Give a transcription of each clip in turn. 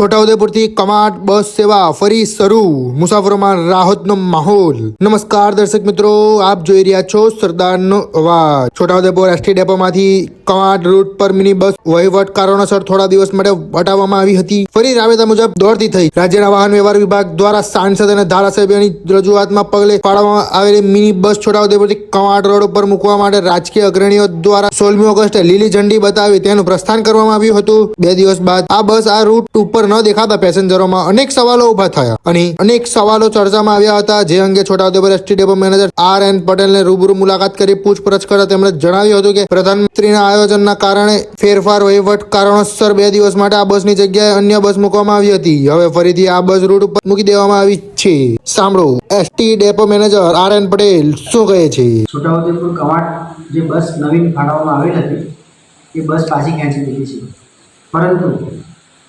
છોટાઉદેપુરથી કમાટ બસ સેવા ફરી શરૂ. મુસાફરોમાં રાહતનો માહોલ. નમસ્કાર દર્શક મિત્રો, આપ જોઈ રહ્યા છો સરદારનો અવાજ. છોટાઉદેપુર એસટી ડેપોમાંથી કમાટ રૂટ પર મિની બસ વહીવટ કારણોસર થોડા દિવસ માટે હટાવવામાં આવી હતી. ફરી રાબેતા મુજબ દોડતી થઈ. રાજ્યના વાહન વ્યવહાર વિભાગ દ્વારા સાંસદ અને ધારાસભ્યની રજૂઆતમાં પગલે પાડવામાં આવેલી મિની બસ છોટાઉદેપુરથી કમાટ રોડ ઉપર મૂકવા માટે રાજકીય અગ્રણીઓ દ્વારા સોળમી ઓગસ્ટે લીલી ઝંડી બતાવી તેનું પ્રસ્થાન કરવામાં આવ્યું હતું. બે દિવસ બાદ આ બસ આ રૂટ ઉપર ન દેખાતા પેસેન્જરોમાં અનેક સવાલો ઊભા થયા અને અનેક સવાલો ચર્ચામાં આવ્યા હતા. જે અંગે Chhota Udepur ST depot manager R N પટેલને રૂબરૂ મુલાકાત કરી પૂછપરછ કરતા તેમણે જણાવ્યું હતું કે પ્રધાનમંત્રીના આયોજનના કારણે ફેરફાર વહીવટ કારણોસર બે દિવસ માટે આ બસની જગ્યાએ અન્ય બસ મૂકવામાં આવી હતી. હવે ફરીથી આ બસ રૂટ ઉપર મૂકી દેવામાં આવી છે. સાંભળો, ST depot manager R N Patel શું કહે છે? છોટાઉદેપુર કવાટ જે બસ નવીન ફાળવવામાં આવેલ હતી, એ બસ પાછી ખેંચી દીધી છે. પરંતુ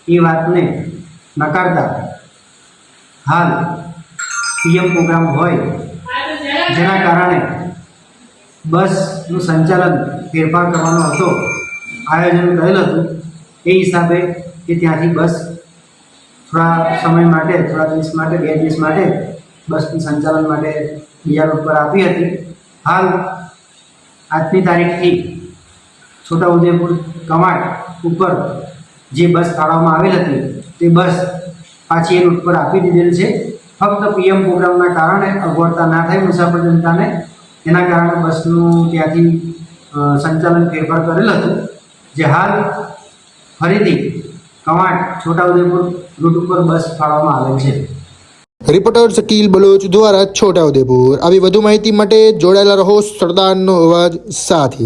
એ વાતને નકારતા. હાલ પીએમ પ્રોગ્રામ હોય, જેના કારણે બસનું સંચાલન ફેરફાર કરવાનો હતો, આયોજન કરેલ હતું, એ હિસાબે કે ત્યાંથી બસ થોડા સમય માટે, થોડા દિવસ માટે, બે દિવસ માટે બસનું સંચાલન માટે બીજા રૂટ પર આપી હતી. હાલ આજની તારીખથી છોટાઉદેપુર કમાટ ઉપર જે બસ ફાળવવામાં આવેલ હતી, તે બસ પાછી એ રૂટ પર આપી દીધેલ છે. ફક્ત પીએમ પ્રોગ્રામના કારણે અગવડતા ના થાય મુસાફર જનતાને એના કારણે બસનું ત્યાંથી સંચાલન ફેરફાર કરેલ હતું. જે હાલ ફરીથી કવાંટ છોટાઉદેપુર રૂટ ઉપર બસ ફાળવવામાં આવેલ છે. રિપોર્ટર શકીલ બલોચ દ્વારા છોટાઉદેપુર. આવી વધુ માહિતી માટે જોડાયેલા રહો સરદારનો અવાજ સાથે.